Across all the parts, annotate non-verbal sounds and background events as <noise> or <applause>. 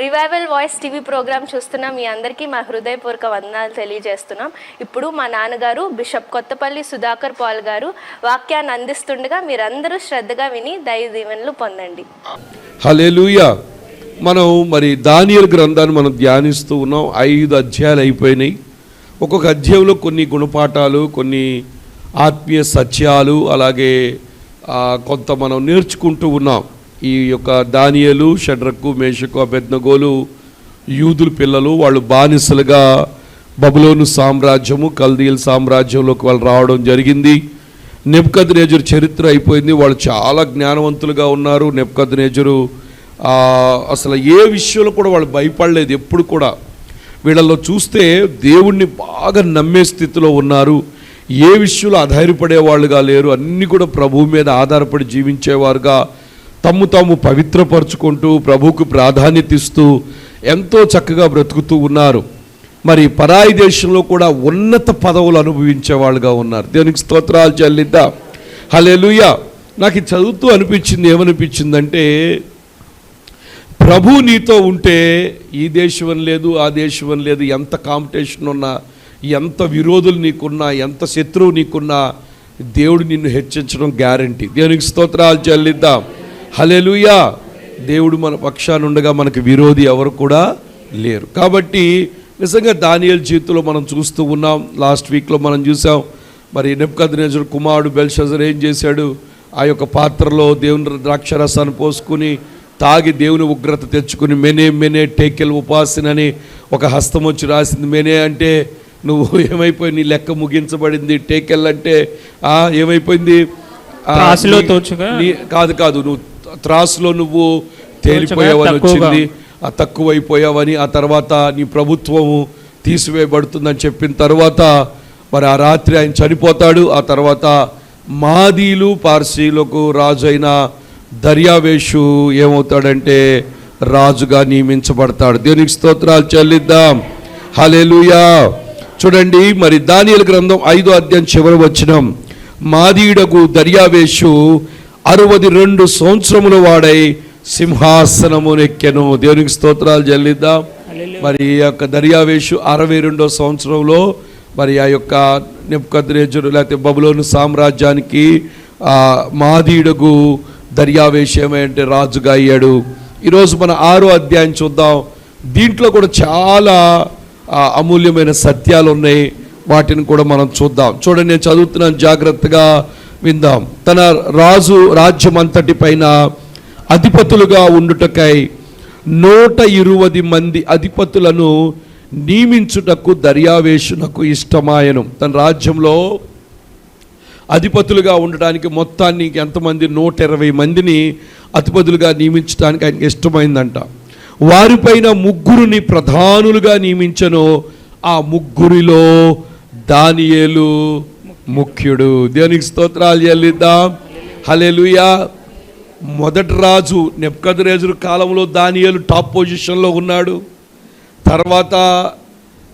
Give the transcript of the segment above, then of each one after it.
Revival voice TV programme చూస్తున్న మీ అందరికీ మా హృదయపూర్వక వందనాలు తెలియజేస్తున్నాం. ఇప్పుడు మా నాన్నగారు బిషప్ కొత్తపల్లి సుధాకర్ పాల్ గారు వాక్యాన్ని అందిస్తుండగా మీరందరూ శ్రద్ధగా విని దైవదీవెనలు పొందండి. హలేలుయా మనం మరి దానియల్ గ్రంథాన్ని మనం ధ్యానిస్తూ ఉన్నాం. ఐదు అధ్యాయాలు అయిపోయినాయి. ఒక్కొక్క అధ్యాయంలో కొన్ని గుణపాఠాలు కొన్ని ఆత్మీయ సత్యాలు అలాగే కొంత మనం నేర్చుకుంటూ ఉన్నాం. ఈ యొక్క దానియలు షడ్రకు మేషకు అభెజ్ఞగోలు యూదుల పిల్లలు వాళ్ళు బానిసలుగా బబులోను సామ్రాజ్యము కల్దీల్ సామ్రాజ్యంలోకి వాళ్ళు రావడం జరిగింది. నెప్కద్ నేజరు చరిత్ర అయిపోయింది. వాళ్ళు చాలా జ్ఞానవంతులుగా ఉన్నారు. నెప్కద్ నేజరు అసలు ఏ విషయంలో కూడా వాళ్ళు భయపడలేదు ఎప్పుడు కూడా. వీళ్ళలో చూస్తే దేవుణ్ణి బాగా నమ్మే స్థితిలో ఉన్నారు. ఏ విషయంలో ఆధారపడే వాళ్ళుగా లేరు. అన్నీ కూడా ప్రభువు మీద ఆధారపడి జీవించేవారుగా తమ్ము తాము పవిత్రపరుచుకుంటూ ప్రభువుకు ప్రాధాన్యత ఇస్తూ ఎంతో చక్కగా బ్రతుకుతూ ఉన్నారు. మరి పరాయి దేశంలో కూడా ఉన్నత పదవులు అనుభవించే వాళ్ళుగా ఉన్నారు. దేవునికి స్తోత్రాలు చెల్లిద్దాం. హలెలుయ నాకు చదువుతూ అనిపించింది ఏమనిపించిందంటే ప్రభు నీతో ఉంటే ఈ దేశం అని లేదు ఆ దేశం అని లేదు ఎంత కాంపిటీషన్ ఉన్నా ఎంత విరోధులు నీకున్నా ఎంత శత్రువు నీకున్నా దేవుడు నిన్ను హెచ్చించడం గ్యారంటీ దేవునికి స్తోత్రాలు చెల్లిద్దాం. హలెలుయా దేవుడు మన పక్షాన ఉండగా మనకు విరోధి ఎవరు కూడా లేరు. కాబట్టి నిజంగా దానియల్ జీవితంలో మనం చూస్తూ ఉన్నాం. లాస్ట్ వీక్లో మనం చూసాం. మరి నెప్కద్నేజర్ కుమారుడు బెల్షజర్ ఏం చేశాడు? ఆ యొక్క పాత్రలో దేవుని ద్రాక్షరసాన్ని పోసుకుని తాగి దేవుని ఉగ్రత తెచ్చుకుని మెనే మెనే టేకెల్ ఉపాసనని ఒక హస్తం వచ్చి రాసింది. మెనే అంటే నువ్వు <laughs> ఏమైపోయి నీ లెక్క ముగించబడింది? టేకెల్ అంటే ఏమైపోయింది? కాదు కాదు నువ్వు త్రాసులో నువ్వు తేలిపోయావని. వచ్చింది. ఆ తక్కువైపోయావని ఆ తర్వాత నీ ప్రభుత్వము తీసివేయబడుతుందని చెప్పిన తర్వాత మరి ఆ రాత్రి ఆయన చనిపోతాడు. ఆ తర్వాత మాదీలు పార్సీలకు రాజు అయిన దర్యావేషు ఏమవుతాడంటే రాజుగా నియమించబడతాడు. దేవునికి స్తోత్రాలు చెల్లిద్దాం. హల్లెలూయా. చూడండి మరి దానియలు గ్రంథం ఐదో అధ్యాయం చివరి వచ్చినం మాదీడకు దర్యావేషు అరవది రెండు సంవత్సరముల వాడై సింహాసనమునెక్కెను. దేవునికి స్తోత్రాలు చెల్లిద్దాం. మరి ఈ యొక్క దర్యావేషు అరవై రెండో సంవత్సరంలో మరి ఆ యొక్క నెప్కద్రేజుడు లేకపోతే బబులోను సామ్రాజ్యానికి మాదీడగు దర్యావేషు ఏమంటే రాజుగా అయ్యాడు. ఈరోజు మన ఆరో అధ్యాయం చూద్దాం. దీంట్లో కూడా చాలా అమూల్యమైన సత్యాలు ఉన్నాయి వాటిని కూడా మనం చూద్దాం. చూడండి నేను చదువుతున్నాను జాగ్రత్తగా. విందాం. తన రాజు రాజ్యం అంతటి పైన అధిపతులుగా ఉండుటకై నూట ఇరువది మంది అధిపతులను నియమించుటకు దర్యావేషునకు ఇష్టమాయను. తన రాజ్యంలో అధిపతులుగా ఉండడానికి మొత్తాన్ని ఎంతమంది? నూట ఇరవై మందిని అధిపతులుగా నియమించడానికి ఆయనకి ఇష్టమైందంట. వారిపైన ముగ్గురుని ప్రధానులుగా నియమించను. ఆ ముగ్గురిలో దానియేలు ముఖ్యుడు. దేవునికి స్తోత్రాలు చెల్లిద్దాం. హలెలుయా మొదటి రాజు నెప్కదరేజు కాలంలో దానియలు టాప్ పొజిషన్లో ఉన్నాడు. తర్వాత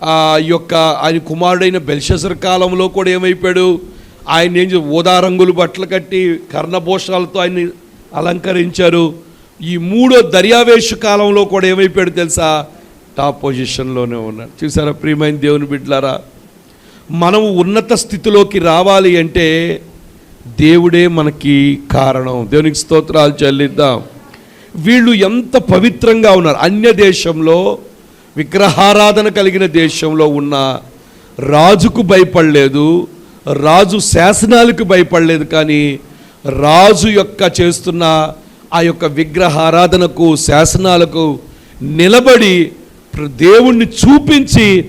ఆ యొక్క ఆయన కుమారుడైన బెల్షసర్ కాలంలో కూడా ఏమైపోయాడు? ఆయన ఏం చే- ఊదా రంగులు బట్టలు కట్టి కర్ణభూషణాలతో ఆయన్ని అలంకరించారు. ఈ మూడో దర్యావేషు కాలంలో కూడా ఏమైపోయాడు తెలుసా? టాప్ పొజిషన్లోనే ఉన్నాడు. చూసారా ప్రియమైన దేవుని బిడ్డలారా? మనం ఉన్నత స్థితిలోకి రావాలి అంటే దేవుడే మనకి కారణం. దేవునికి స్తోత్రాలు చెల్లిద్దాం. వీళ్ళు ఎంత పవిత్రంగా ఉన్నారు. అన్య దేశంలో విగ్రహారాధన కలిగిన దేశంలో ఉన్న రాజుకు భయపడలేదు రాజు శాసనాలకు భయపడలేదు కానీ రాజు యొక్క చేస్తున్న ఆ యొక్క విగ్రహారాధనకు శాసనాలకు నిలబడి ప్ర- దేవుణ్ణి చూపించి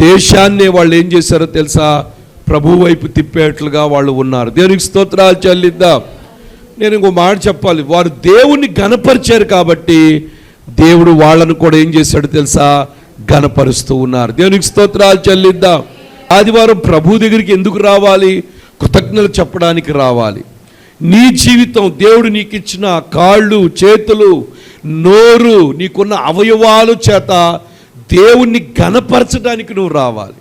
దేశాన్నే వాళ్ళు ఏం చేశారో తెలుసా? ప్రభు వైపు తిప్పేట్లుగా వాళ్ళు ఉన్నారు. దేవునికి స్తోత్రాలు చెల్లిద్దాం. నేను ఇంకో మాట చెప్పాలి. వారు దేవుణ్ణి గనపరిచారు కాబట్టి దేవుడు వాళ్ళను కూడా ఏం చేశాడు తెలుసా? గనపరుస్తూ ఉన్నారు. దేవునికి స్తోత్రాలు చెల్లిద్దాం. ఆదివారం ప్రభు దగ్గరికి ఎందుకు రావాలి? కృతజ్ఞతలు చెప్పడానికి రావాలి. నీ జీవితం దేవుడు నీకు ఇచ్చిన కాళ్ళు చేతులు నోరు నీకున్న అవయవాలు చేత దేవుణ్ణి ఘనపరచడానికి నువ్వు రావాలి.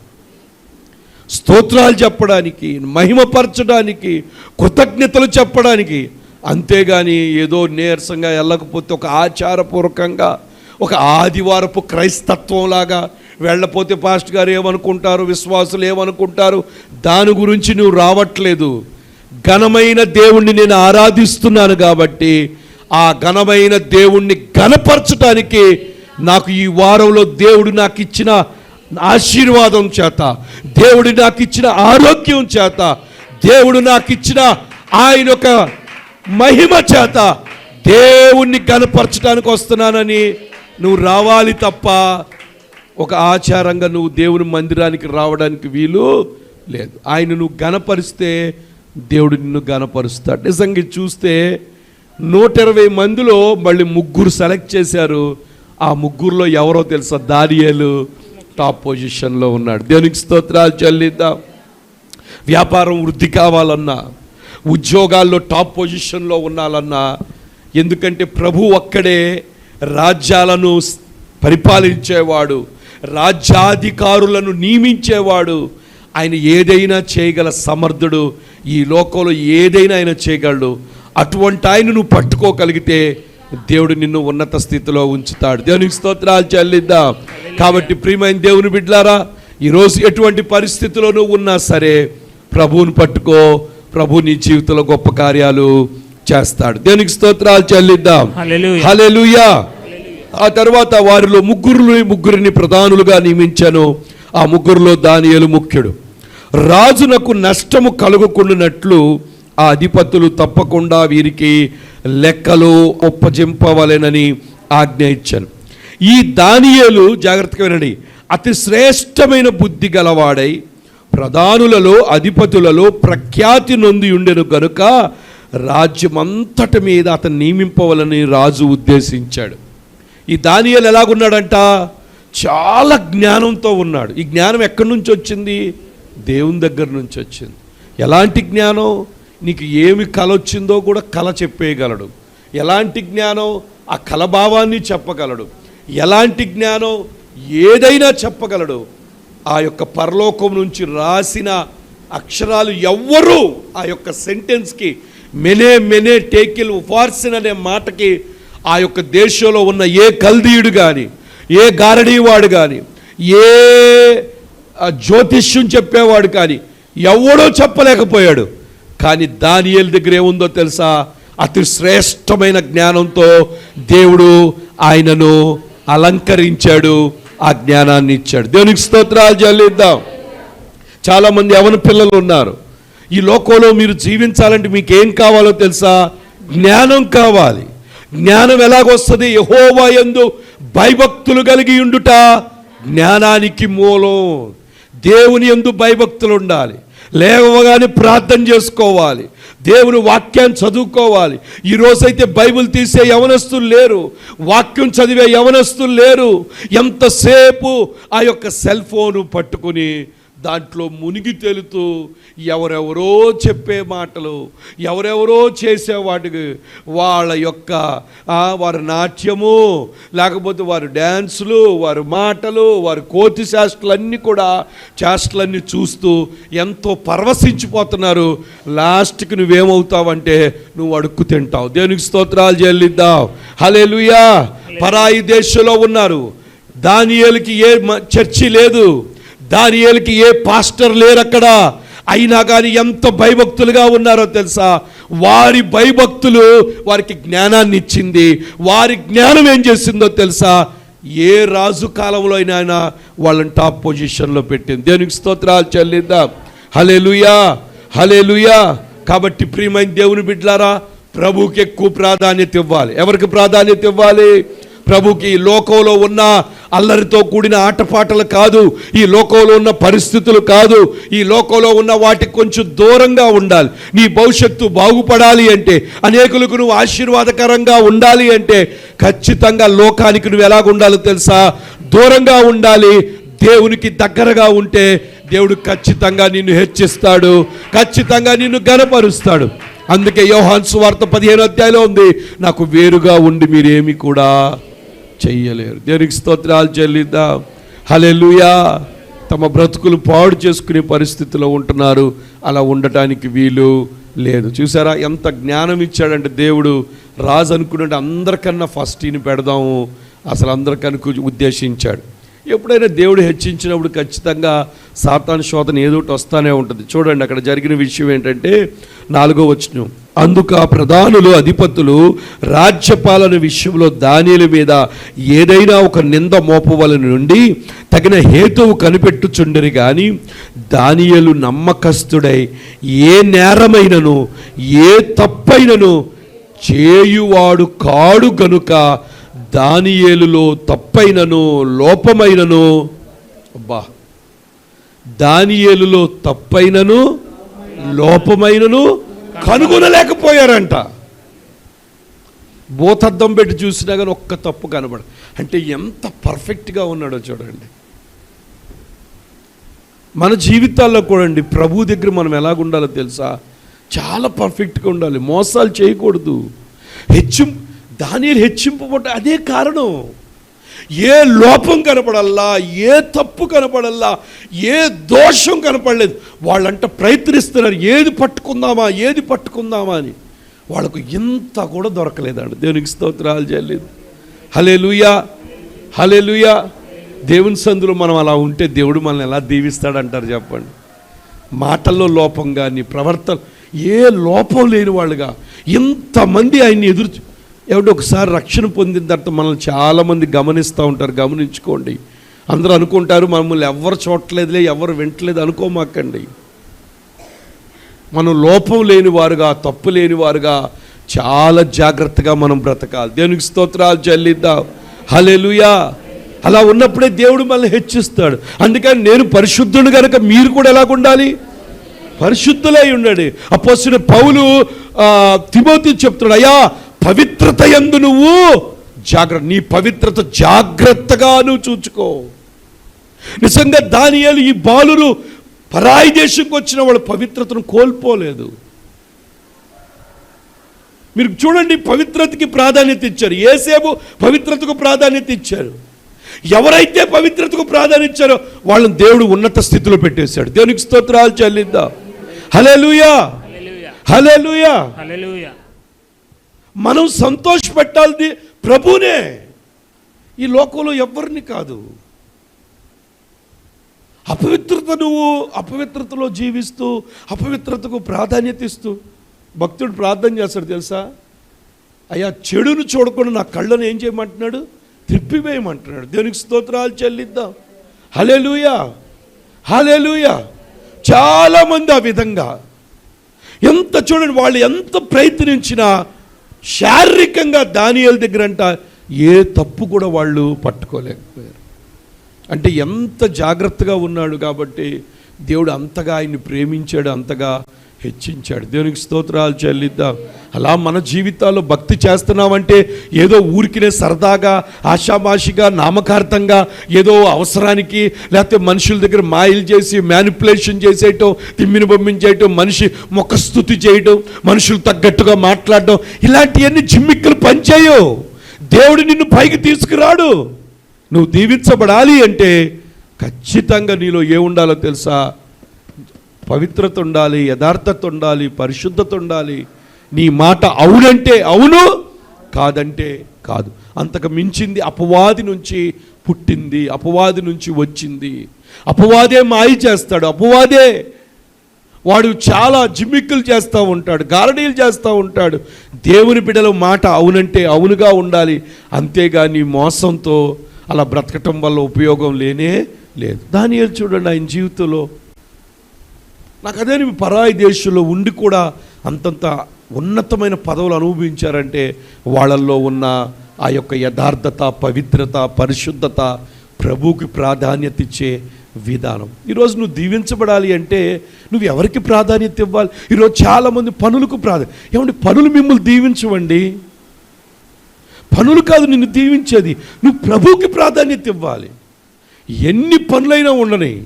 స్తోత్రాలు చెప్పడానికి మహిమపరచడానికి కృతజ్ఞతలు చెప్పడానికి అంతేగాని ఏదో నీరసంగా వెళ్ళకపోతే ఒక ఆచారపూర్వకంగా ఒక ఆదివారపు క్రైస్తత్వం లాగా వెళ్ళపోతే పాస్ట్ గారు ఏమనుకుంటారు విశ్వాసులు ఏమనుకుంటారు దాని గురించి నువ్వు రావట్లేదు. ఘనమైన దేవుణ్ణి నేను ఆరాధిస్తున్నాను కాబట్టి ఆ ఘనమైన దేవుణ్ణి ఘనపరచడానికి నాకు ఈ వారంలో దేవుడు నాకు ఇచ్చిన ఆశీర్వాదం చేత దేవుడు నాకు ఇచ్చిన ఆరోగ్యం చేత దేవుడు నాకు ఇచ్చిన ఆయన ఒక మహిమ చేత దేవుణ్ణి కనపరచడానికి వస్తున్నానని నువ్వు రావాలి తప్ప ఒక ఆచారంగా నువ్వు దేవుని మందిరానికి రావడానికి వీలు లేదు. ఆయన నువ్వు గనపరిస్తే దేవుడు నిన్ను గనపరుస్తాడు నిజంగా చూస్తే నూట ఇరవై మందిలో మళ్ళీ ముగ్గురు సెలెక్ట్ చేశారు. ఆ ముగ్గురులో ఎవరో తెలుసా? దానియలు టాప్ పొజిషన్లో ఉన్నాడు. దేవునికి స్తోత్రాలు చెల్లిద్దాం. వ్యాపారం వృద్ధి కావాలన్నా ఉద్యోగాల్లో టాప్ పొజిషన్లో ఉండాలన్నా ఎందుకంటే ప్రభు ఒక్కడే రాజ్యాలను పరిపాలించేవాడు రాజ్యాధికారులను నియమించేవాడు. ఆయన ఏదైనా చేయగల సమర్థుడు ఈ లోకంలో ఏదైనా ఆయన చేయగలడు. అటువంటి ఆయన నువ్వు పట్టుకోగలిగితే దేవుడు నిన్ను ఉన్నత స్థితిలో ఉంచుతాడు. దేవునికి స్తోత్రాలు చెల్లిద్దాం. కాబట్టి ప్రియమైన దేవుని బిడ్లారా ఈరోజు ఎటువంటి పరిస్థితిలో నువ్వు ఉన్నా సరే ప్రభువుని పట్టుకో ప్రభు నీ జీవితంలో గొప్ప కార్యాలు చేస్తాడు. దేవునికి స్తోత్రాలు చెల్లిద్దాం. ఆ తర్వాత వారిలో ముగ్గురు ముగ్గురిని ప్రధానులుగా నియమించాను. ఆ ముగ్గురులో దానియేలు ముఖ్యుడు. రాజునకు నష్టము కలుగుకుండానట్లు ఆ అధిపతులు తప్పకుండా వీరికి లెక్కలు ఒప్పజింపవలెనని ఆజ్ఞ ఇచ్చాను. ఈ దానియేలు జాగ్రత్తగా వినండి. అతి శ్రేష్టమైన బుద్ధి గలవాడై ప్రధానులలో అధిపతులలో ప్రఖ్యాతి నొంది ఉండెను గనుక రాజ్యమంతటి మీద అతను నియమింపవలని రాజు ఉద్దేశించాడు. ఈ దానియలు ఎలాగున్నాడంట? చాలా జ్ఞానంతో ఉన్నాడు. ఈ జ్ఞానం ఎక్కడి నుంచి వచ్చింది? దేవుని దగ్గర నుంచి వచ్చింది. ఎలాంటి జ్ఞానం? నీకు ఏమి కళ వచ్చిందో కూడా కళ చెప్పేయగలడు. ఎలాంటి జ్ఞానం ఆ కలభావాన్ని చెప్పగలడు. ఎలాంటి జ్ఞానం ఏదైనా చెప్పగలడు. ఆ యొక్క పరలోకం నుంచి రాసిన అక్షరాలు ఎవ్వరూ ఆ యొక్క సెంటెన్స్కి మెనే మెనే టేకిల్ ఫార్సిన్ అనే మాటకి ఆ యొక్క దేశంలో ఉన్న ఏ కల్దీయుడు కానీ ఏ గారడీవాడు కానీ ఏ జ్యోతిష్యం చెప్పేవాడు కానీ ఎవడో చెప్పలేకపోయాడు. కానీ దానియల్ దగ్గర ఏముందో తెలుసా? అతి శ్రేష్టమైన జ్ఞానంతో దేవుడు ఆయనను అలంకరించాడు ఆ జ్ఞానాన్ని ఇచ్చాడు. దేవునికి స్తోత్రాలు చెల్లిద్దాం. చాలామంది యవన పిల్లలు ఉన్నారు. ఈ లోకంలో మీరు జీవించాలంటే మీకు ఏం కావాలో తెలుసా? జ్ఞానం కావాలి. జ్ఞానం ఎలాగొస్తుంది? యహోవా ఎందు భయభక్తులు కలిగి ఉండుట జ్ఞానానికి మూలం. దేవుని యందు భయభక్తులు ఉండాలి. లేవగానే ప్రార్థన చేసుకోవాలి. దేవుని వాక్యాన్ని చదువుకోవాలి. ఈ రోజైతే బైబిల్ తీసే యవనస్తులు లేరు. వాక్యం చదివే యవనస్తులు లేరు. ఎంతసేపు ఆ యొక్క సెల్ ఫోను పట్టుకుని దాంట్లో మునిగి తేలుతూ ఎవరెవరో చెప్పే మాటలు ఎవరెవరో చేసే వాటికి వాళ్ళ యొక్క వారి నాట్యము లేకపోతే వారి డ్యాన్సులు వారి మాటలు వారి కోతి శాస్త్రలన్నీ కూడా చేష్టలన్నీ చూస్తూ ఎంతో పరవశించిపోతున్నారు. లాస్ట్కి నువ్వేమవుతావంటే నువ్వు అడుక్కు తింటావు. దేనికి స్తోత్రాలు చెల్లిద్దావు హలే పరాయి దేశంలో ఉన్నారు. దానియలకి ఏ చర్చి లేదు. దానియేలుకి ఏ పాస్టర్ లేరు అక్కడ అయినా కానీ ఎంత భయభక్తులుగా ఉన్నారో తెలుసా? వారి భయభక్తులు వారికి జ్ఞానాన్ని ఇచ్చింది. వారి జ్ఞానం ఏం చేసిందో తెలుసా? ఏ రాజు కాలంలో అయినా వాళ్ళని టాప్ పొజిషన్లో పెట్టింది. దేనికి స్తోత్రాలు చెల్లిద్దాం. హలే హలే కాబట్టి ప్రియమైన దేవుని బిడ్లారా ప్రభుకి ఎక్కువ ప్రాధాన్యత ఇవ్వాలి. ఎవరికి ప్రాధాన్యత ఇవ్వాలి? ప్రభుకి లోకంలో ఉన్న అల్లరితో కూడిన ఆటపాటలు కాదు ఈ లోకంలో ఉన్న పరిస్థితులు కాదు ఈ లోకంలో ఉన్న వాటికి కొంచెం దూరంగా ఉండాలి. నీ భవిష్యత్తు బాగుపడాలి అంటే అనేకులకు నువ్వు ఆశీర్వాదకరంగా ఉండాలి అంటే ఖచ్చితంగా లోకానికి నువ్వు ఎలాగ ఉండాలో తెలుసా? దూరంగా ఉండాలి. దేవునికి దగ్గరగా ఉంటే దేవుడు ఖచ్చితంగా నిన్ను హెచ్చిస్తాడు. ఖచ్చితంగా నిన్ను గనపరుస్తాడు అందుకే యోహాన్ సువార్త పదిహేను అధ్యాయంలో ఉంది నాకు వేరుగా ఉండి మీరేమి కూడా చెయ్యలేరు దేవునికి స్తోత్రాలు చెల్లిద్దాం. హలెలుయా తమ బ్రతుకులు పాడు చేసుకునే పరిస్థితిలో ఉంటున్నారు. అలా ఉండటానికి వీలు లేదు. చూసారా ఎంత జ్ఞానం ఇచ్చాడంటే దేవుడు రాజు అనుకున్నట్టు అందరికన్నా ఫస్ట్ ఈయన పెడదాము. అసలు అందరికనుకు ఉద్దేశించాడు. ఎప్పుడైనా దేవుడు హెచ్చించినప్పుడు ఖచ్చితంగా సాతాను శోధన ఏదోటి వస్తూనే వస్తానే ఉంటుంది. చూడండి అక్కడ జరిగిన విషయం ఏంటంటే నాలుగో వచ్చిన అందుకు ఆ ప్రధానులు అధిపతులు రాజ్యపాలన విషయంలో దానిల మీద ఏదైనా ఒక నింద మోపవలని నుండి తగిన హేతువు కనిపెట్టుచుండరు కానీ దానియలు నమ్మకస్తుడై ఏ నేరమైనను ఏ తప్పైనను చేయువాడు కాడు గనుక దానియేలులో తప్పైనను లోపమైనను. అబ్బా! దానియేలులో తప్పైనను లోపమైనను కనుగొనలేకపోయారంట. భూతద్దం పెట్టి చూసినా కానీ ఒక్క తప్పు కనబడ అంటే ఎంత పర్ఫెక్ట్గా ఉన్నాడో చూడండి. మన జీవితాల్లో కూడా అండి ప్రభు దగ్గర మనం ఎలాగుండాలో తెలుసా? చాలా పర్ఫెక్ట్గా ఉండాలి మోసాలు చేయకూడదు. హెచ్చింపు దాని హెచ్చింపబడ్డ అదే కారణం. ఏ లోపం కనపడల్లా ఏ తప్పు కనపడల్లా ఏ దోషం కనపడలేదు. వాళ్ళంట ప్రయత్నిస్తున్నారు ఏది పట్టుకుందామా ఏది పట్టుకుందామా అని. వాళ్ళకు ఇంత కూడా దొరకలేదండి. దేవునికి స్తోత్రాలు చేయలేదు హలే లూయా హలే లూయా దేవుని సందులో మనం అలా ఉంటే దేవుడు మనల్ని ఎలా దీవిస్తాడంటారు చెప్పండి. మాటల్లో లోపం కానీ ప్రవర్తన ఏ లోపం లేని వాళ్ళుగా ఇంతమంది ఆయన్ని ఎదురు ఏమంటే ఒకసారి రక్షణ పొందిన తర్వాత మనల్ని చాలామంది గమనిస్తూ ఉంటారు. గమనించుకోండి. అందరూ అనుకుంటారు మమ్మల్ని ఎవరు చూడట్లేదులే ఎవరు వింటలేదు అనుకోమాకండి. మనం లోపం లేని వారుగా తప్పు లేని వారుగా చాలా జాగ్రత్తగా మనం బ్రతకాలి. దేవునికి స్తోత్రాలు చెల్లిద్దాం. హల్లెలూయా. అలా ఉన్నప్పుడే దేవుడు మనల్ని హెచ్చిస్తాడు. అందుకని నేను పరిశుద్ధుడు కనుక మీరు కూడా ఎలాగుండాలి పరిశుద్ధులై ఉండండి. అప్పుడు పౌలు తిమోతి చెప్తున్నాడు అయ్యా పవిత్రత ఎందు నువ్వు జాగ్రత్త నీ పవిత్రత జాగ్రత్తగా నువ్వు చూచుకో. నిజంగా దానియాలు ఈ బాలురు పరాయి దేశంకి వచ్చిన వాళ్ళ పవిత్రతను కోల్పోలేదు. మీరు చూడండి పవిత్రతకి ప్రాధాన్యత ఇచ్చారు. ఏసేపు పవిత్రతకు ప్రాధాన్యత ఇచ్చారు. ఎవరైతే పవిత్రతకు ప్రాధాన్యత ఇచ్చారో వాళ్ళని దేవుడు ఉన్నత స్థితిలో పెట్టేశాడు. దేవునికి స్తోత్రాలు చెల్లిద్దాం. హల్లెలూయా. హల్లెలూయా. హల్లెలూయా. హల్లెలూయా. మనం సంతోషపెట్టాలి ప్రభునే. ఈ లోకంలో ఎవరిని కాదు. అపవిత్రత నువ్వు అపవిత్రతలో జీవిస్తూ అపవిత్రతకు ప్రాధాన్యత ఇస్తూ భక్తుడు ప్రార్థన చేస్తాడు తెలుసా? అయ్యా చెడును చూడకుండా నా కళ్ళను ఏం చేయమంటున్నాడు? త్రిప్పివేయమంటున్నాడు. దేవునికి స్తోత్రాలు చెల్లిద్దాం. హలేలుయా హలేలుయా చాలామంది ఆ విధంగా. ఎంత చూడండి వాళ్ళు ఎంత ప్రయత్నించినా శారీరకంగా దానియల దగ్గర అంట ఏ తప్పు కూడా వాళ్ళు పట్టుకోలేకపోయారు. అంటే ఎంత జాగ్రత్తగా ఉన్నాడు కాబట్టి దేవుడు అంతగా ఆయన్ని ప్రేమించాడు అంతగా హెచ్చించాడు. దేవునికి స్తోత్రాలు చెల్లిద్దాం. అలా మన జీవితాల్లో భక్తి చేస్తున్నామంటే ఏదో ఊరికినే సరదాగా ఆషామాషిగా నామకార్థంగా ఏదో అవసరానికి లేకపోతే మనుషుల దగ్గర మాయిల్ చేసి మ్యానిపులేషన్ చేసేయటం తిమ్మిని బొమ్మించేయటం మనిషి ముఖస్థుతి చేయటం మనుషులు తగ్గట్టుగా మాట్లాడటం ఇలాంటివన్నీ జిమ్మిక్కులు పనిచేయవు దేవుడు నిన్ను పైకి తీసుకురాడు. నువ్వు దీవించబడాలి అంటే ఖచ్చితంగా నీలో ఏ ఉండాలో తెలుసా? పవిత్రత ఉండాలి యథార్థత ఉండాలి పరిశుద్ధత ఉండాలి నీ మాట అవునంటే అవును కాదంటే కాదు. అంతకు మించింది అపవాది నుంచి పుట్టింది అపవాది నుంచి వచ్చింది. అపవాదే మాయ చేస్తాడు అపవాదే వాడు చాలా జిమ్మిక్కులు చేస్తూ ఉంటాడు గారడీలు చేస్తూ ఉంటాడు. దేవుని బిడ్డల మాట అవునంటే అవునుగా ఉండాలి. అంతేగాని మోసంతో అలా బ్రతకటం వల్ల ఉపయోగం లేనే లేదు. దాని చూడండి ఆయన జీవితంలో నాకు అదే పరాయి దేశంలో ఉండి కూడా అంతంత ఉన్నతమైన పదవులు అనుభవించారంటే వాళ్ళల్లో ఉన్న ఆ యొక్క యథార్థత పవిత్రత పరిశుద్ధత ప్రభువుకి ప్రాధాన్యత ఇచ్చే విధానం. ఈరోజు నువ్వు దీవించబడాలి అంటే నువ్వు ఎవరికి ప్రాధాన్యత ఇవ్వాలి? ఈరోజు చాలామంది పనులకు ప్రాధాన్యత ఏమండి పనులు మిమ్మల్ని దీవించవండి? పనులు కాదు నిన్ను దీవించేది. నువ్వు ప్రభువుకి ప్రాధాన్యత ఇవ్వాలి. ఎన్ని పనులైనా ఉండని.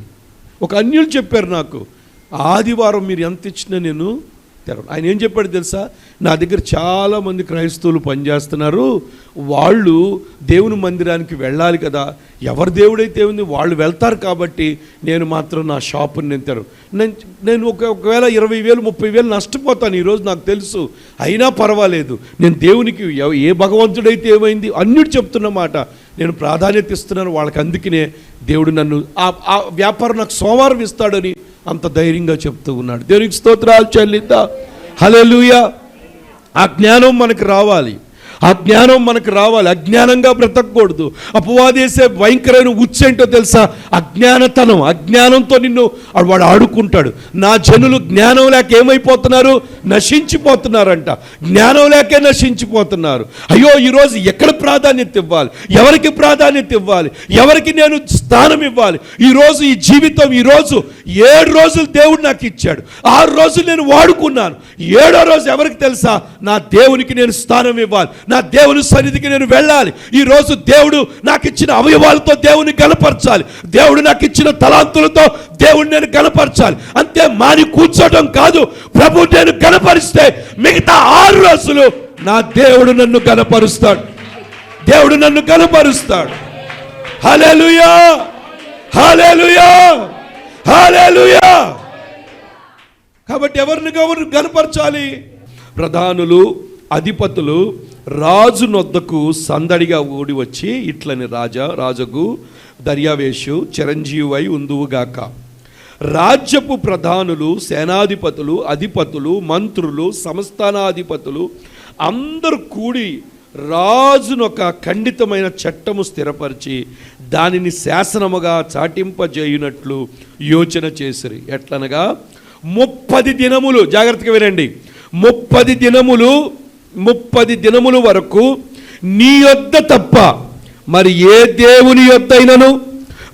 ఒక అన్యులు చెప్పారు నాకు ఆదివారం మీరు ఎంత ఇచ్చినా నేను తెరవను. ఆయన ఏం చెప్పాడు తెలుసా? నా దగ్గర చాలామంది క్రైస్తవులు పనిచేస్తున్నారు. వాళ్ళు దేవుని మందిరానికి వెళ్ళాలి కదా. ఎవరి దేవుడైతే ఉంది వాళ్ళు వెళ్తారు కాబట్టి నేను మాత్రం నా షాపుని నేను తెరవు నేను నేను ఒక ఒకవేళ ఇరవై వేలు ముప్పై వేలు నష్టపోతాను. ఈరోజు నాకు తెలుసు. అయినా పర్వాలేదు. నేను దేవునికి ఏ భగవంతుడైతే ఏమైంది? అన్నిటి చెప్తున్న మాట. నేను ప్రాధాన్యత ఇస్తున్నాను వాళ్ళకి అందుకనే దేవుడు నన్ను ఆ ఆ వ్యాపారం నాకు సోమవారం ఇస్తాడని అంత ధైర్యంగా చెప్తూ ఉన్నాడు. దేవునికి స్తోత్రాలు చెల్లిద్దా. హల్లెలూయా. ఆ జ్ఞానం మనకు రావాలి. ఆ జ్ఞానం మనకు రావాలి. అజ్ఞానంగా బ్రతకూడదు అపవాదేసే భయంకరమైన ఉచ్చేంటో తెలుసా? అజ్ఞానతనం. అజ్ఞానంతో నిన్ను వాడు ఆడుకుంటాడు. నా జనులు జ్ఞానం లేక ఏమైపోతున్నారు? నశించిపోతున్నారంట. జ్ఞానం లేకే నశించిపోతున్నారు. అయ్యో ఈరోజు ఎక్కడ ప్రాధాన్యత ఇవ్వాలి? ఎవరికి ప్రాధాన్యత ఇవ్వాలి? ఎవరికి నేను స్థానం ఇవ్వాలి? ఈరోజు ఈ జీవితం ఈరోజు ఏడు రోజులు దేవుడు నాకు ఇచ్చాడు. ఆరు రోజులు నేను వాడుకున్నాను. ఏడో రోజు ఎవరికి తెలుసా? నా దేవునికి నేను స్థానం ఇవ్వాలి. నా దేవుని సన్నిధికి నేను వెళ్ళాలి. ఈ రోజు దేవుడు నాకు ఇచ్చిన అవయవాలతో దేవుని గనపరచాలి దేవుడు నాకు ఇచ్చిన తలాంతులతో దేవుడు నేను గనపరచాలి అంతే మాని కూర్చోటం కాదు. ప్రభు నేను గనపరిస్తే మిగతా ఆరు రోజులు నా దేవుడు నన్ను గనపరుస్తాడు దేవుడు నన్ను గనపరుస్తాడు హల్లెలూయా! హల్లెలూయా! హల్లెలూయా! కాబట్టి ఎవరిని ఎవరు కనపరచాలి ప్రధానులు అధిపతులు రాజు నొద్దకు సందడిగా ఓడి వచ్చి ఇట్లని రాజా రాజుకు దర్యావేషు చిరంజీవై ఉందువుగాక. రాజ్యపు ప్రధానులు సేనాధిపతులు అధిపతులు మంత్రులు సంస్థానాధిపతులు అందరూ కూడి రాజును ఒక ఖండితమైన చట్టము స్థిరపరిచి దానిని శాసనముగా చాటింపజేయునట్లు యోచన చేసిరి. ఎట్లనగా ముప్పది దినములు జాగ్రత్తగా వినండి. ముప్పది దినములు ముప్పది దినముల వరకు నీ యొద్ద తప్ప మరి ఏ దేవుని యొద్దైనను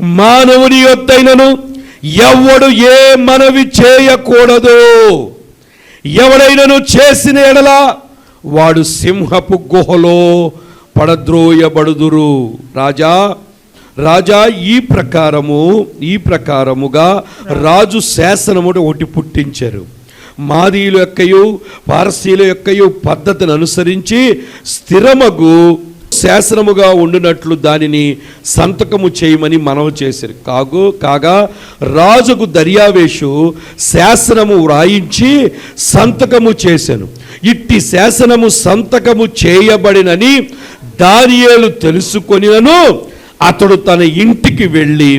మానవుని యొద్దైనను ఎవడు ఏ మనవి చేయకూడదు. ఎవడైనను చేసిన ఎడలా వాడు సింహపు గుహలో పడద్రోయబడుదురు. రాజా రాజా ఈ ప్రకారము ఈ ప్రకారముగా రాజు శాసనము ఒకటి పుట్టించారు. మాదీయుల యొక్కయు పారసీల యొక్కయు పద్ధతిని అనుసరించి స్థిరమగు శాసనముగా ఉండినట్లు దానిని సంతకము చేయమని మనవి చేశారు కాగు కాగా రాజుకు దర్యావేషు శాసనము వ్రాయించి సంతకము చేశాను ఇట్టి శాసనము సంతకము చేయబడినని దానియేలు తెలుసుకొనినను అతడు తన ఇంటికి వెళ్ళి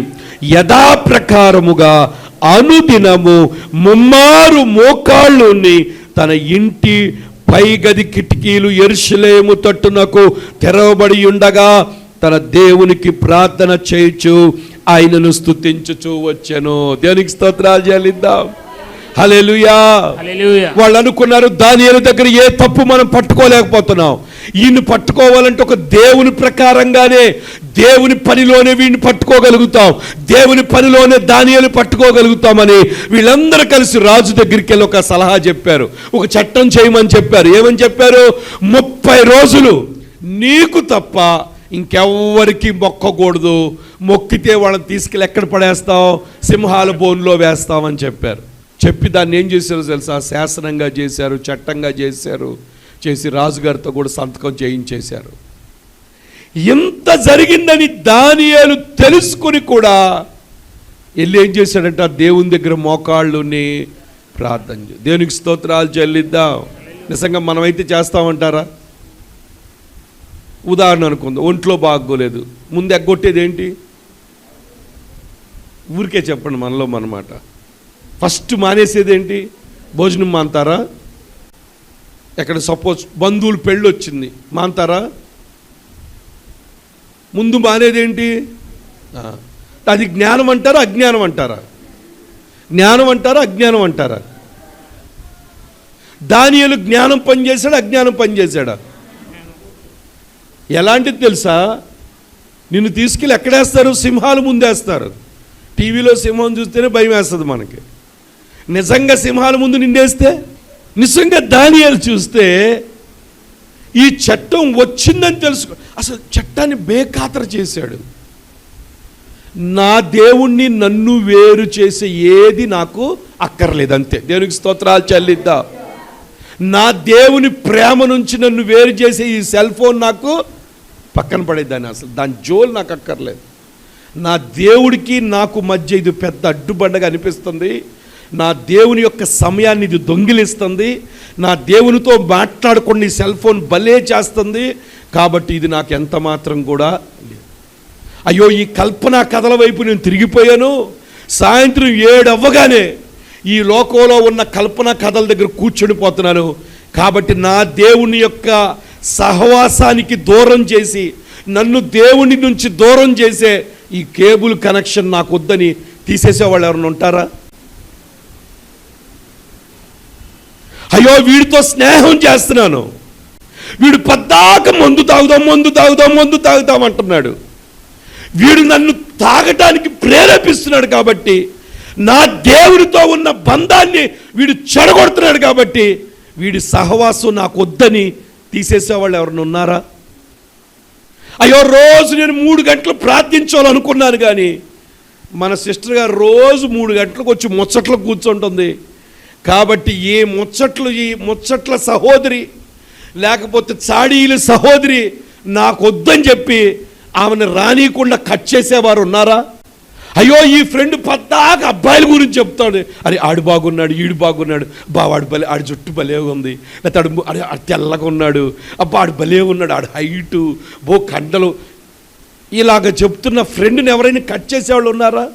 యథాప్రకారముగా అనుదినము ముమ్మారు మోకాళ్ళుని తన ఇంటి పై గది కిటికీలు ఎరుసలేము తట్టునకు తెరవబడి ఉండగా తన దేవునికి ప్రార్థన చేయొచ్చు ఆయనను స్థుతించుచూ వచ్చాను. దేవునికి స్తోత్రాలు చెల్లిద్దాం? హల్లెలూయా. వాళ్ళు అనుకున్నారు దానియేలు దగ్గర ఏ తప్పు మనం పట్టుకోలేకపోతున్నాం. ఈయన్ని పట్టుకోవాలంటే ఒక దేవుని ప్రకారంగానే దేవుని పనిలోనే వీడిని పట్టుకోగలుగుతాం. దేవుని పనిలోనే దానియేలు పట్టుకోగలుగుతామని వీళ్ళందరూ కలిసి రాజు దగ్గరికి వెళ్ళి ఒక సలహా చెప్పారు. ఒక చట్టం చేయమని చెప్పారు. ఏమని చెప్పారు? ముప్పై రోజులు నీకు తప్ప ఇంకెవ్వరికి మొక్కకూడదు. మొక్కితే వాళ్ళని తీసుకెళ్ళి ఎక్కడ పడేస్తాం? సింహాల బోన్లో వేస్తామని చెప్పారు. చెప్పి దాన్ని ఏం చేశారో తెలుసా? శాసనంగా చేశారు చట్టంగా చేశారు చేసి రాజుగారితో కూడా సంతకం చేయించేశారు. ఇంత జరిగిందని దానియాలు తెలుసుకుని కూడా వెళ్ళి ఏం చేశాడంట? దేవుని దగ్గర మోకాళ్ళుని ప్రార్థన దేవునికి స్తోత్రాలు చెల్లిద్దాం. నిజంగా మనమైతే చేస్తామంటారా? ఉదాహరణ అనుకుందాం. ఒంట్లో బాగోలేదు. ముందు ఎగ్గొట్టేది ఏంటి ఊరికే చెప్పండి మనలో మనమాట. ఫస్ట్ మానేసేది ఏంటి భోజనం మాంతారా? ఎక్కడ సపోజ్ బంధువులు పెళ్ళి వచ్చింది మాంతారా? ముందు మానేదేంటి? అది జ్ఞానం అంటారా అజ్ఞానం అంటారా? జ్ఞానం అంటారా అజ్ఞానం అంటారా? దానియలు జ్ఞానం పనిచేశాడా అజ్ఞానం పనిచేశాడా ఎలాంటిది తెలుసా? నిన్ను తీసుకెళ్ళి ఎక్కడేస్తారు? సింహాలు ముందేస్తారు. టీవీలో సింహం చూస్తేనే భయం వేస్తుంది మనకి. నిజంగా సింహాల ముందు నిండేస్తే నిజంగా దానియాలు చూస్తే ఈ చట్టం వచ్చిందని తెలుసుకో అసలు చట్టాన్ని బేఖాతరు చేశాడు. నా దేవుణ్ణి నన్ను వేరు చేసే ఏది నాకు అక్కర్లేదు అంతే దేవునికి స్తోత్రాలు చెల్లిద్దా. నా దేవుని ప్రేమ నుంచి నన్ను వేరు చేసే ఈ సెల్ ఫోన్ నాకు పక్కన పడేదాన్ని అసలు దాని జోలు నాకు అక్కర్లేదు. నా దేవుడికి నాకు మధ్య ఇది పెద్ద అడ్డుబండగా అనిపిస్తుంది. నా దేవుని యొక్క సమయాన్ని ఇది దొంగిలిస్తుంది. నా దేవునితో మాట్లాడుకుని సెల్ ఫోన్ భలే చేస్తుంది. కాబట్టి ఇది నాకు ఎంత మాత్రం కూడా లేదు. అయ్యో ఈ కల్పన కథల వైపు నేను తిరిగిపోయాను. సాయంత్రం ఏడవ్వగానే ఈ లోకంలో ఉన్న కల్పన కథల దగ్గర కూర్చొని పోతున్నాను కాబట్టి నా దేవుని యొక్క సహవాసానికి దూరం చేసి నన్ను దేవుని నుంచి దూరం చేసే ఈ కేబుల్ కనెక్షన్ నాకు వద్దని తీసేసేవాళ్ళు ఎవరైనా ఉంటారా? అయ్యో వీడితో స్నేహం చేస్తున్నాను. వీడు పద్దాక మందు తాగుదాం మందు తాగుదాం మందు తాగుదాం అంటున్నాడు. వీడు నన్ను తాగటానికి ప్రేరేపిస్తున్నాడు కాబట్టి నా దేవుడితో ఉన్న బంధాన్ని వీడు చెడగొడుతున్నాడు కాబట్టి వీడి సహవాసం నాకు వద్దని తీసేసేవాళ్ళు ఎవరైనా ఉన్నారా? అయ్యో రోజు నేను మూడు గంటలు ప్రార్థించాలనుకున్నాను కానీ మన సిస్టర్ గారు రోజు మూడు గంటలకు వచ్చి ముచ్చట్లు కూర్చుంటుంది. కాబట్టి ఏ ముచ్చట్లు ఈ ముచ్చట్ల సహోదరి లేకపోతే చాడీల సహోదరి నాకు వద్దని చెప్పి ఆమెను రానియకుండా కట్ చేసేవారు ఉన్నారా? అయ్యో ఈ ఫ్రెండ్ పద్దాక అబ్బాయిల గురించి చెప్తాడు. అరే ఆడు బాగున్నాడు ఈడు బాగున్నాడు. బావాడు భలే ఆడి జుట్టు భలే ఉంది. లేకపోతే ఆడు అరే ఆడు తెల్లగా ఉన్నాడు. అబ్బా ఆడు భలే ఉన్నాడు ఆడు హైటు బో కండలు. ఇలాగ చెప్తున్న ఫ్రెండ్ని ఎవరైనా కట్ చేసేవాళ్ళు ఉన్నారా?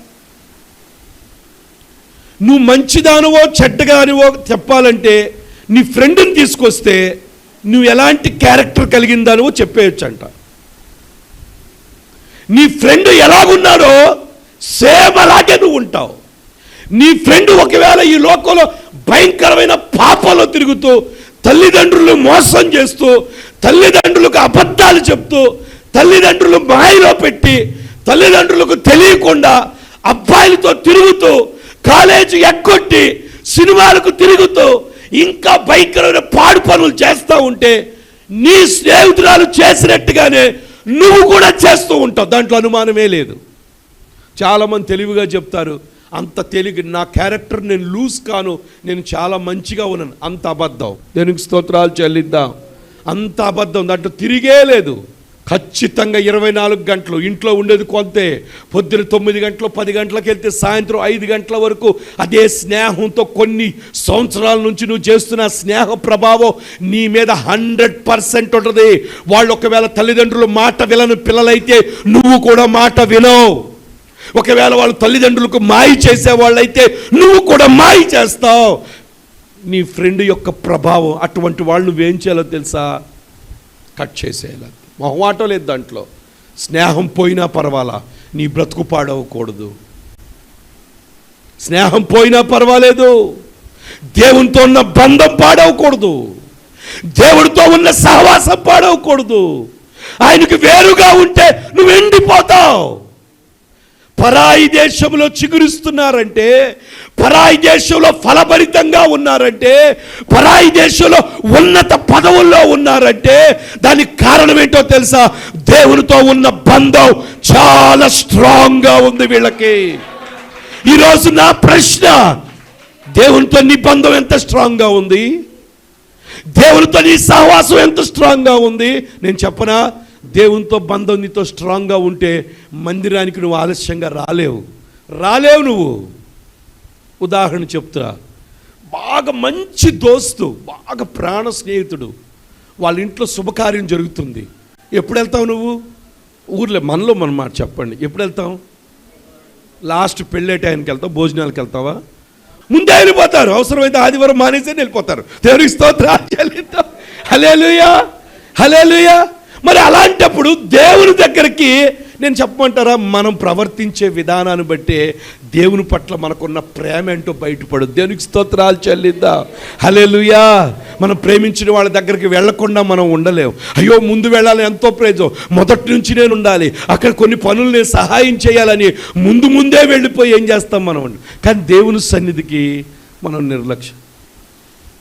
నువ్వు మంచిదానివో చెడ్డగానివో చెప్పాలంటే నీ ఫ్రెండ్ని తీసుకొస్తే నువ్వు ఎలాంటి క్యారెక్టర్ కలిగిందానివో చెప్పేయచ్చంట. నీ ఫ్రెండ్ ఎలాగున్నాడో సేమ్ అలాగే నువ్వు ఉంటావు. నీ ఫ్రెండ్ ఒకవేళ ఈ లోకంలో భయంకరమైన పాపంలో తిరుగుతూ తల్లిదండ్రులు మోసం చేస్తూ తల్లిదండ్రులకు అబద్ధాలు చెప్తూ తల్లిదండ్రులు మాయలో పెట్టి తల్లిదండ్రులకు తెలియకుండా అబ్బాయిలతో తిరుగుతూ కాలేజీ ఎక్కొట్టి సినిమాలకు తిరుగుతూ ఇంకా భయంకరమైన పాడు పనులు చేస్తూ ఉంటే నీ స్నేహితురాలు చేసినట్టుగానే నువ్వు కూడా చేస్తూ ఉంటావు. దాంట్లో అనుమానమే లేదు. చాలామంది తెలివిగా చెప్తారు అంత తెలివి నా క్యారెక్టర్ నేను లూజ్ కాను నేను చాలా మంచిగా ఉన్నాను అంత అబద్ధం. దేనికి స్తోత్రాలు చెల్లిద్దాం. అంత అబద్ధం దాంట్లో తిరిగే లేదు. ఖచ్చితంగా ఇరవై నాలుగు గంటలు. ఇంట్లో ఉండేది కొంతే. పొద్దున తొమ్మిది గంటలు పది గంటలకు వెళ్తే సాయంత్రం ఐదు గంటల వరకు అదే స్నేహంతో కొన్ని సంవత్సరాల నుంచి నువ్వు చేస్తున్న స్నేహ ప్రభావం నీ మీద హండ్రెడ్ పర్సెంట్ ఉంటుంది. వాళ్ళు ఒకవేళ తల్లిదండ్రులు మాట వినని పిల్లలైతే నువ్వు కూడా మాట వినవు. ఒకవేళ వాళ్ళు తల్లిదండ్రులకు మాయి చేసే వాళ్ళైతే నువ్వు కూడా మాయి చేస్తావు. నీ ఫ్రెండ్ యొక్క ప్రభావం అటువంటి వాళ్ళు నువ్వేం చేయాలో తెలుసా? కట్ చేసేయాలి. మొహమాటం లేదు దాంట్లో. స్నేహం పోయినా పర్వాలా? నీ బ్రతుకు పాడవకూడదు. స్నేహం పోయినా పర్వాలేదు. దేవునితో ఉన్న బంధం పాడవకూడదు. దేవుడితో ఉన్న సహవాసం పాడవకూడదు. ఆయనకు వేరుగా ఉంటే నువ్వు ఎండిపోతావు. పరాయి దేశంలో చిగురిస్తున్నారంటే పరాయి దేశంలో ఫలభరితంగా ఉన్నారంటే పరాయి దేశంలో ఉన్నత పదవుల్లో ఉన్నారంటే దానికి కారణం ఏంటో తెలుసా? దేవునితో ఉన్న బంధం చాలా స్ట్రాంగ్గా ఉంది వీళ్ళకి. ఈరోజు నా ప్రశ్న దేవునితో నీ బంధం ఎంత స్ట్రాంగ్గా ఉంది? దేవునితో నీ సహవాసం ఎంత స్ట్రాంగ్గా ఉంది? నేను చెప్పనా? దేవునితో బంధం నీతో స్ట్రాంగ్గా ఉంటే మందిరానికి నువ్వు ఆలస్యంగా రాలేవు. రాలేవు నువ్వు. ఉదాహరణ చెప్తా బాగా మంచి దోస్తు బాగా ప్రాణ స్నేహితుడు. వాళ్ళ ఇంట్లో శుభకార్యం జరుగుతుంది. ఎప్పుడు వెళ్తావు నువ్వు? ఊర్లో మనలో మన మాట చెప్పండి. ఎప్పుడు వెళ్తాం లాస్ట్ పెళ్ళే టైంకి వెళ్తావు భోజనాలకు వెళ్తావా? ముందే వెళ్ళిపోతారు. అవసరమైతే ఆదివారం మానేసి వెళ్ళిపోతారు. దేవునికి స్తోత్రాలు చెల్లిద్దాం. హలేలుయా హలేలుయా మరి అలాంటప్పుడు దేవుని దగ్గరికి నేను చెప్పమంటారా? మనం ప్రవర్తించే విధానాన్ని బట్టి దేవుని పట్ల మనకున్న ప్రేమ ఏంటో బయటపడు దేవునికి స్తోత్రాలు చెల్లిద్దాం. హలేలుయా మనం ప్రేమించిన వాళ్ళ దగ్గరికి వెళ్ళకుండా మనం ఉండలేము అయ్యో ముందు వెళ్ళాలి ఎంతో ప్రేజం మొదటి నుంచి నేను ఉండాలి. అక్కడ కొన్ని పనులు నేను సహాయం చేయాలని ముందు ముందే వెళ్ళిపోయి ఏం చేస్తాం మనం? కానీ దేవుని సన్నిధికి మనం నిర్లక్ష్యం.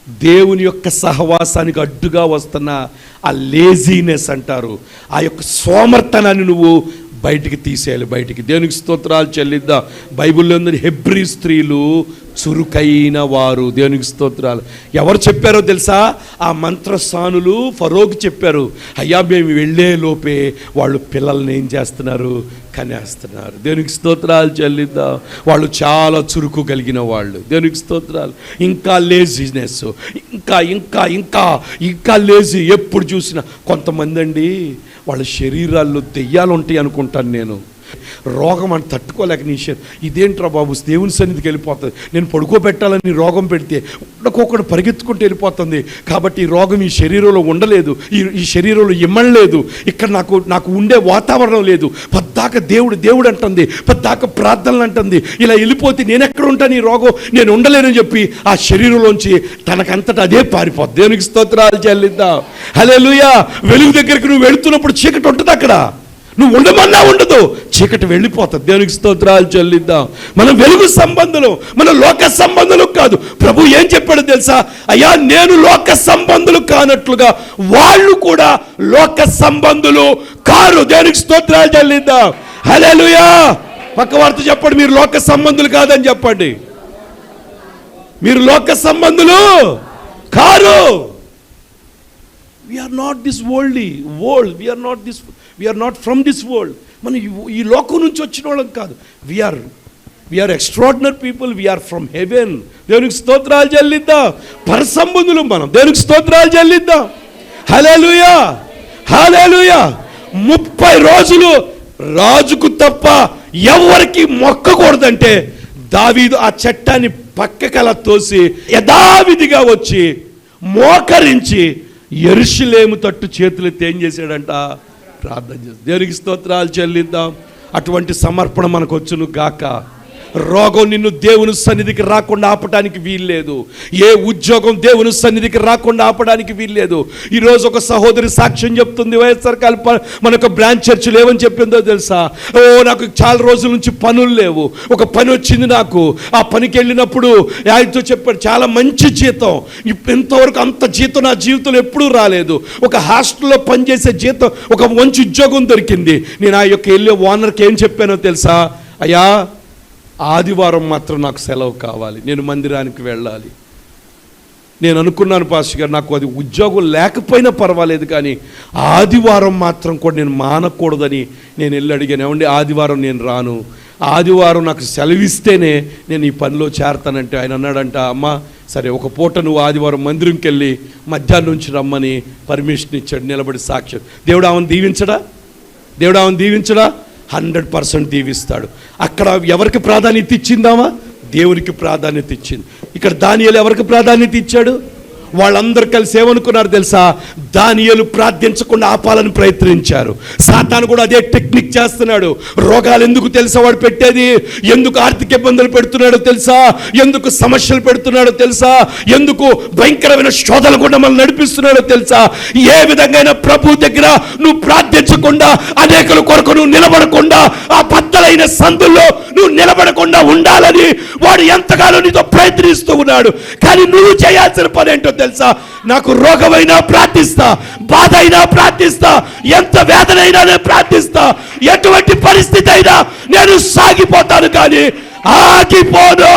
దేవుని యొక్క సహవాసానికి అడ్డుగా వస్తున్న ఆ లేజీనెస్ అంటారు. ఆ యొక్క సోమర్తనాన్ని నువ్వు బయటికి తీసేయాలి బయటికి. దేవునికి స్తోత్రాలు చెల్లిద్దాం. బైబిల్లో ఉందని హెబ్రీ స్త్రీలు చురుకైన వారు. దేవునికి స్తోత్రాలు. ఎవరు చెప్పారో తెలుసా? ఆ మంత్రస్థానులు ఫరోకి చెప్పారు. అయ్యా మేము వెళ్ళే లోపే వాళ్ళు పిల్లల్ని ఏం చేస్తున్నారు? కనేస్తున్నారు. దేవునికి స్తోత్రాలు చెల్లిద్దాం. వాళ్ళు చాలా చురుకు కలిగిన వాళ్ళు. దేవునికి స్తోత్రాలు. ఇంకా లేజినెస్. ఇంకా ఇంకా ఇంకా ఇంకా లేజీ ఎప్పుడు చూసినా. కొంతమంది అండి వాళ్ళ శరీరాల్లో దెయ్యాలు ఉంటాయి అనుకుంటాను నేను. రోగం అని తట్టుకోలేక నీ శరీరం ఇదేంట్రా బాబు దేవుని సన్నిధికి వెళ్ళిపోతుంది. నేను పడుకోబెట్టాలని రోగం పెడితే ఒకడొకడు పరిగెత్తుకుంటూ వెళ్ళిపోతుంది. కాబట్టి ఈ రోగం ఈ శరీరంలో ఉండలేదు ఈ ఈ శరీరంలో ఇమ్మడలేదు ఇక్కడ నాకు నాకు ఉండే వాతావరణం లేదు. పద్దాక దేవుడు దేవుడు అంటుంది. పద్దాక ప్రార్థనలు అంటుంది. ఇలా వెళ్ళిపోతే నేను ఎక్కడ ఉంటాను ఈ రోగం? నేను ఉండలేనని చెప్పి ఆ శరీరంలోంచి తనకంతట అదే పారిపోద్ది. దేవునికి స్తోత్రాలు చెల్లిద్దాం. హలే వెలుగు దగ్గరికి నువ్వు వెళుతున్నప్పుడు చీకటి ఉంటుంది అక్కడ. నువ్వు ఉండమన్నా ఉండదు. చీకటి వెళ్ళిపోతుంది. దేవునికి స్తోత్రాలు చెల్లిద్దాం. మనం వెలుగు సంబంధులు మన లోక సంబంధులు కాదు. ప్రభు ఏం చెప్పాడు తెలుసా? అయ్యా నేను లోక సంబంధులు కానట్లుగా వాళ్ళు కూడా లోక సంబంధులు కారు. దేవునికి స్తోత్రాలు చెల్లిద్దాం. హల్లెలూయా! పక్క వార్త చెప్పండి. మీరు లోక సంబంధులు కాదని చెప్పండి. మీరు లోక సంబంధులు car. We are not this worldly world we are not this we are not from this world మనం ఈ- లోకం నుంచి వచ్చిన వాళ్ళం కాదు. We are we are extraordinary people we are from heaven దేవునికి స్తోత్రాలు చెల్లిద్దాం. పరసంబంధులు మనం. దేవునికి స్తోత్రాలు చెల్లిద్దాం. హలేలుయా హలేలుయా ముప్పై రోజులు రాజుకు తప్ప ఎవరికి మొక్కకూడదంటే దావీదు ఆ చట్టాన్ని పక్కకల తోసి యథావిధిగా వచ్చి మోకరించి ఎరుషులేము తట్టు చేతులెత్తి ఏం చేశాడంట? ప్రార్థన చేస్తాం. దేవునికి స్తోత్రాలు చెల్లిద్దాం. అటువంటి సమర్పణ మనకు వచ్చును గాక. రోగం నిన్ను దేవుని సన్నిధికి రాకుండా ఆపడానికి వీల్లేదు. ఏ ఉద్యోగం దేవుని సన్నిధికి రాకుండా ఆపడానికి వీల్లేదు. ఈరోజు ఒక సహోదరి సాక్ష్యం చెప్తుంది వైఎస్ఆర్ కల్ప మనకు బ్రాంచ్ చర్చిలు ఏమని చెప్పిందో తెలుసా? ఓ నాకు చాలా రోజుల నుంచి పనులు లేవు. ఒక పని వచ్చింది నాకు. ఆ పనికి వెళ్ళినప్పుడు ఆయనతో చెప్పాడు చాలా మంచి జీతం. ఇంతవరకు అంత జీతం నా జీవితంలో ఎప్పుడూ రాలేదు. ఒక హాస్టల్లో పనిచేసే జీతం ఒక మంచి ఉద్యోగం దొరికింది. నేను ఆ యొక్క వెళ్ళే ఓనర్కి ఏం చెప్పానో తెలుసా? అయ్యా ఆదివారం మాత్రం నాకు సెలవు కావాలి. నేను మందిరానికి వెళ్ళాలి. నేను అనుకున్నాను పాస్టర్ గారు నాకు అది ఉద్యోగం లేకపోయినా పర్వాలేదు కానీ ఆదివారం మాత్రం కూడా నేను మానకూడదని నేను వెళ్ళి అడిగాను. ఏమండి ఆదివారం నేను రాను. ఆదివారం నాకు సెలవిస్తేనే నేను ఈ పనిలో చేరతానంటే ఆయన అన్నాడంట అమ్మ సరే ఒక పూట నువ్వు ఆదివారం మందిరంకి వెళ్ళి మధ్యాహ్నం నుంచి రమ్మని పర్మిషన్ ఇచ్చాడు నిలబడి సాక్ష్యం. దేవుడు ఆమెను దీవించడా? దేవుడు ఆమెను దీవించడా? హండ్రెడ్ పర్సెంట్ దీవిస్తాడు. అక్కడ ఎవరికి ప్రాధాన్యత ఇచ్చిందామా? దేవునికి ప్రాధాన్యత ఇచ్చింది. ఇక్కడ దానియలు ఎవరికి ప్రాధాన్యత ఇచ్చాడు? వాళ్ళందరూ కలిసి ఏమనుకున్నారు తెలుసా? దానియలు ప్రార్థించకుండా ఆపాలని ప్రయత్నించారు. సాతాను కూడా అదే టెక్నిక్ చేస్తున్నాడు. రోగాలు ఎందుకు తెలుసా వాడు పెట్టేది? ఎందుకు ఆర్థిక ఇబ్బందులు పెడుతున్నాడో తెలుసా? ఎందుకు సమస్యలు పెడుతున్నాడో తెలుసా? ఎందుకు భయంకరమైన శోధలు కూడా మనం నడిపిస్తున్నాడో తెలుసా? ఏ విధంగా ప్రభు దగ్గర నువ్వు ప్రార్థించకుండా అనేకుల కొరకు నువ్వు నిలబడకుండా ఆ బద్దలైన సందుల్లో నువ్వు నిలబడకుండా ఉండాలని వాడు ఎంతగానో నీతో ప్రయత్నిస్తూ ఉన్నాడు. కానీ నువ్వు చేయాల్సిన పని ఏంటో తెలుసా? నాకు రోగమైనా ప్రార్థిస్తా బాధ అయినా ప్రార్థిస్తా ఎంత వేదనైనా నేను ప్రార్థిస్తా ఎటువంటి పరిస్థితి అయినా నేను సాగిపోతాను కానీ ఆగిపోను.